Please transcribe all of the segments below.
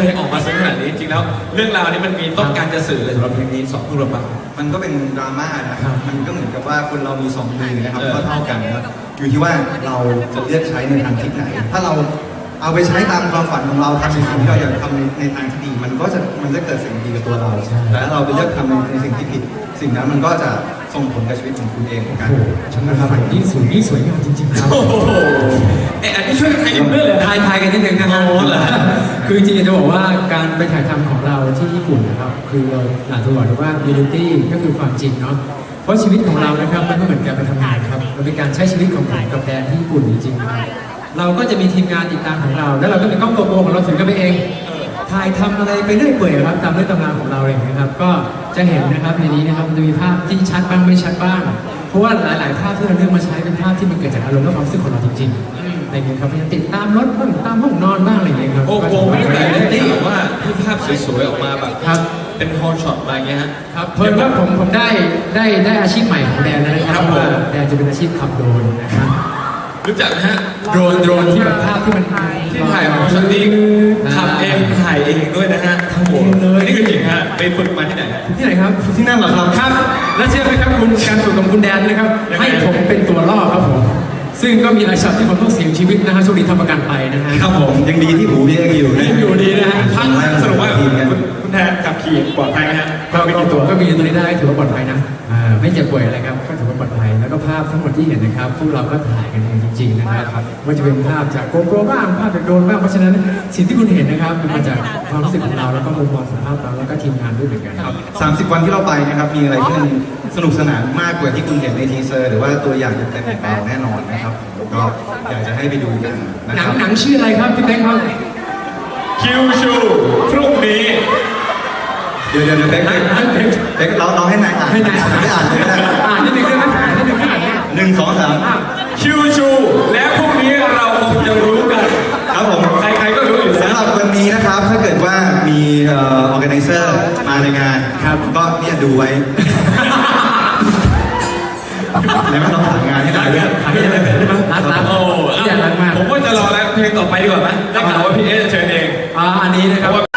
มันซึ้งแล้วทำไมออกมาซึ้งขนาดนี้จริงแล้ว เรื่องราวนี้มันมีต้องการจะสื่อเลยสำหรับเพลงนี้สองทุ่มระบามันก็เป็นดราม่านะครับ มันก็เหมือนกับว่าคนเรามีสองมือนะครับเออก็เท่ากันนะครับ อยู่ที่ว่าเราจะเลือกใช้ในทางทิศไหน ถ้าเราเอาไปใช้ตามความฝันของเราทำในสิ่งที่เราอยากทำในในทางที่ดี มันก็จะมันจะเกิดสิ่งดีกับตัวเรา แต่ถ้าเราไปเลือกทำในในสิ่งที่ผิด สิ่งนั้นมันก็จะส่งผลกับชีวิตของคุณเองเหมือนกันโอ้โหฉันนะครับยิ่งสูงยิ่งสวยงามจริงๆครับ โอ้โหเอ๊ะอันนี้ช่วยใครอยู่เรื่องเลยทายทายกันนิดนึงนะครับโอ้เหรอคือจริงๆจะบอกว่าการไปถ่ายทำของเราที่ญี่ปุ่นนะครับคือเราหลานตัวบอกเลยว่า reality ก็คือความจริงเนาะเพราะชีวิตของเรานะครับมันก็เหมือนการไปทำงานครับมันเป็นการใช้ชีวิตของผมกับแดนที่ญี่ปุ่นจริงๆนะครับเราก็จะมีทีมงานติดตามของเรา แล้วเราก็มีกล้องโกโปรของเราถือกันไปเองถ่ายทำอะไรไปเรื่อยเปื่อยครับตามเรื่องตำราของเราเองนะครับ ก็จะเห็นนะครับในนี้นะครับมันจะมีภาพที่ชัดบ้างไม่ชัดบ้าง เพราะว่าหลาย ๆ ภาพที่เราเลือกมาใช้เป็นภาพที่มันเกิดจากอารมณ์และความรู้สึกของเราจริง ๆ อะไรเงี้ยครับพยายามติดตามรถบ้างตามห้องนอนบ้างอะไรเงี้ยครับโอ้โหก็ไม่ถือได้ว่าแต่ได้ว่าที่ภาพสวยๆออกมาแบบครับเป็นฮอลช็อตมาอย่างเงี้ยฮะ ครับเพิ่มว่าผมผมได้ได้ได้อาชีพใหม่ของแดนแล้วนะคครัรับบผม ว่าแดนจะเป็นอาชีพขับโดรนนะครับรู้จักนะฮะโดรนโดรนที่แบบภาพที่มัน ที่ถ่ายของชันดี้ขับเองถ่ายเองด้วยนะฮะทำเองเลย นี่คือจริงฮะไปฝึกมาที่ไหนที่ไหนครับที่นั่นเหรอครับครับ และเชื่อไหมครับคุณการฝึกของคุณแดนนะครับ ยังไง ให้ผมเป็นตัวล่อครับผม ซึ่งก็มีหลายช็อตที่ผมต้องเสียชีวิตนะฮะช่วงนี้ทำประกันไปนะฮะครับผมยังดีที่หูพี่ยังอยู่นะยังอยู่ดีนะฮะท่านสรุปว่าคุณคุณแทนขับขี่ปลอดภัยไหมฮะก็มีตัวก็มีตัวนี้ได้ถือว่าปลอดภัยนะอ่า ไม่เจ็บป่วยอะไรครับก็ถือว่าปลอดภัยแล้วก็ภาพทั้งหมดที่เห็นนะครับพวกเราก็ถ่ายกันเองจริงๆนะครับว่าจะเป็นภาพจากโกโปรบ้างภาพจากโดรนบ้างเพราะฉะนั้นสิ่งที่คุณเห็นนะครับมันมาจากความรู้สึกของเราแล้วก็มุมมองของภาพเราแล้วก็ทีมงานด้วยเหมือนกันครับ 30 วันที่เราไปนะครับมีอะไรที่มันสนุกสนานมากกว่าที่คุณเห็นในทีเซอร์ หรือว่าตัวอย่างเต็มๆของเราแน่นอนนะครับผมก็อยากจะให้ไปดูกันนะหนัคงรับหนังชื่ออะไรครับพี่แบงค์ครับคิวชูพรุ่งนี้ เดี๋ยวเดี๋ยวเดี๋ยวเป๊กให้ให้ให้เป๊กเราเราให้นายอ่านให้นายผมไม่อ่านเลยนะอ่านนิดนึงได้ไหมอ่านนิดนึงได้ไหมหนึ่งสองสามอะคิวชูแล้วพรุ่งนี้เราคงจะรู้กัน ครับผมใครๆก็รู้อยู่แล้สำหวรับวันนี้นะครับ ถ้าเกิดว่ามีเอ่อ organizer มาในงานครับ ก็เนี่ยดูไว้ แล้วไม่ต้องถ่ายงานให้ได้ด้วยถามพี่อะไรเป็นได้ไหมรักรักโอ้พี่อยากรักมากผมว่าจะรอแล้วเพลงต่อไปดีกว่าไหมได้ข่าวว่าพี่เอจะเชิญเอง อ่าอันนี้นะครับ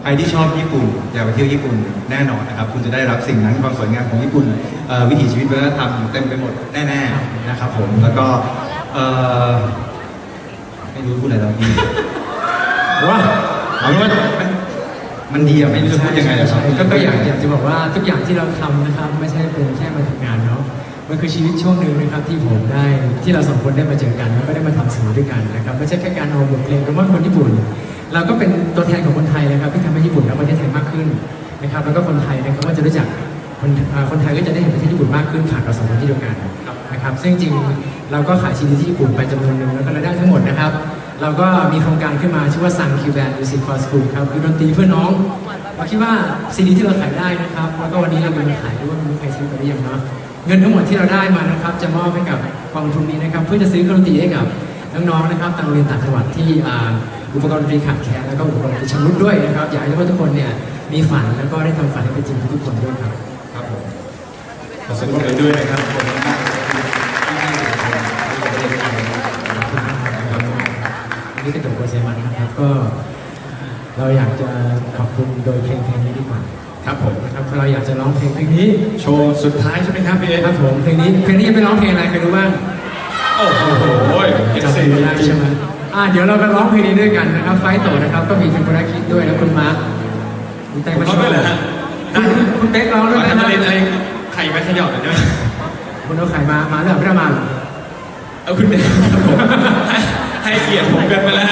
ใครที่ชอบญี่ปุ่นอยากไปเที่ยวญี่ปุ่นแน่นอนนะครับ คุณจะได้รับสิ่งนั้นความสวยงามของญี่ปุ่นเอ่อวิถีชีวิตวัฒนธรรมเต็มไปหมดแน่ๆนะครับผมแล้วก็เอ่อไม่รู้พูดอะไรแล้วพี่ว้าเอาเป็นว่ามันมันดีอะไม่รู้จะพูดยังไงอะครับใช่ก็ก็อยากอยากจะบอกว่าทุกอย่างที่เราทำนะครับ ไม่ใช่เป็นแค่มาทำงานเนาะมันคือชีวิตช่วงหนึ่งนะครับที่ผมได้ที่เราสองคนได้มาเจอกันแล้วก็ได้มาทำสิ่งนี้ด้วยกันนะครับไม่ใช่แค่การเอาบทเพลงคำว่าคนญี่ปุ่น เราก็เป็นตัวแทนของคนไทยนะครับที่ทำให้ญี่ปุ่นและประเทศไทยมากขึ้นนะครับแล้วก็คนไทยนะครับก็จะรู้จักคนอ่าคนไทยก็จะได้เห็นประเทศญี่ปุ่นมากขึ้นผ่านเราสองคนที่เดียวกันนะครับซึ่งจริงๆเราก็ขายซีดีที่ญี่ปุ่นไปจำนวนหนึ่งแล้วก็รายได้ทั้งหมดนะครับ เราก็มีโครงการขึ้นมาชื่อว่า Sun Q Band Music for School ครับคือดนตรีเพื่อน้องเราคิดว่าซีดีที่เราขายได้นะครับแล้วก็วันนี้เรามีมาขายด้วยว่ามีใครซื้อไปหรือยังเนาะเงินทั้งหมดที่เราได้มานะครับจะมอบให้กับกองทุนนี้นะครับเพื่อจะซื้อเครื่องดนตรีให้กับน้องๆนะครับต่างโรงเรียนต่างจังหวัดที่ อ่าอุปกรณ์ดนตรีขาดแคลนแล้วก็อุปกรณ์ดนตรีชำรุดด้วยนะครับ อยากให้ทุกคนเนี่ยมีฝันแล้วก็ได้ทำฝันให้เป็นจริงทุกๆคนด้วยครับ ครับผมขอแสดงความยินดีด้วยนะครับผมนี่ก็จบโปรเซมันนะครับก็ เราอยากจะขอบคุณโดยเพลงเพลงนี้ดีกว่าครับผมนะครับเราอยากจะร้องเพลงเพลงนี้ โชว์สุดท้ายใช่ไหมครับพี่เอครับผมเพลงนี้เพลงนี้จะไปร้องเพลงอะไรใครรู้บ้างโอ้โหเอฟจำซีไม่ได้ใช่ไหม อ่าเดี๋ยวเราไปร้องเพลงนี้ด้วยกันนะครับ ไฟต์โตนะครับ ก็มีคุณคุณคิดด้วยแล้วคุณมาร์คคุณแตงมาร้องด้วยเหรอฮะคุณคุณเป๊กร้องด้วยมานะคทำรับอะไรอะไรไข่ไว้เขย่าหน่อยได้ไหมคุณเอาไข่มามาหรือไม่ได้มาหรอ เอาคุณเดชครับผมให้ให้เกียรติผมเกินไปแล้ว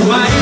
My.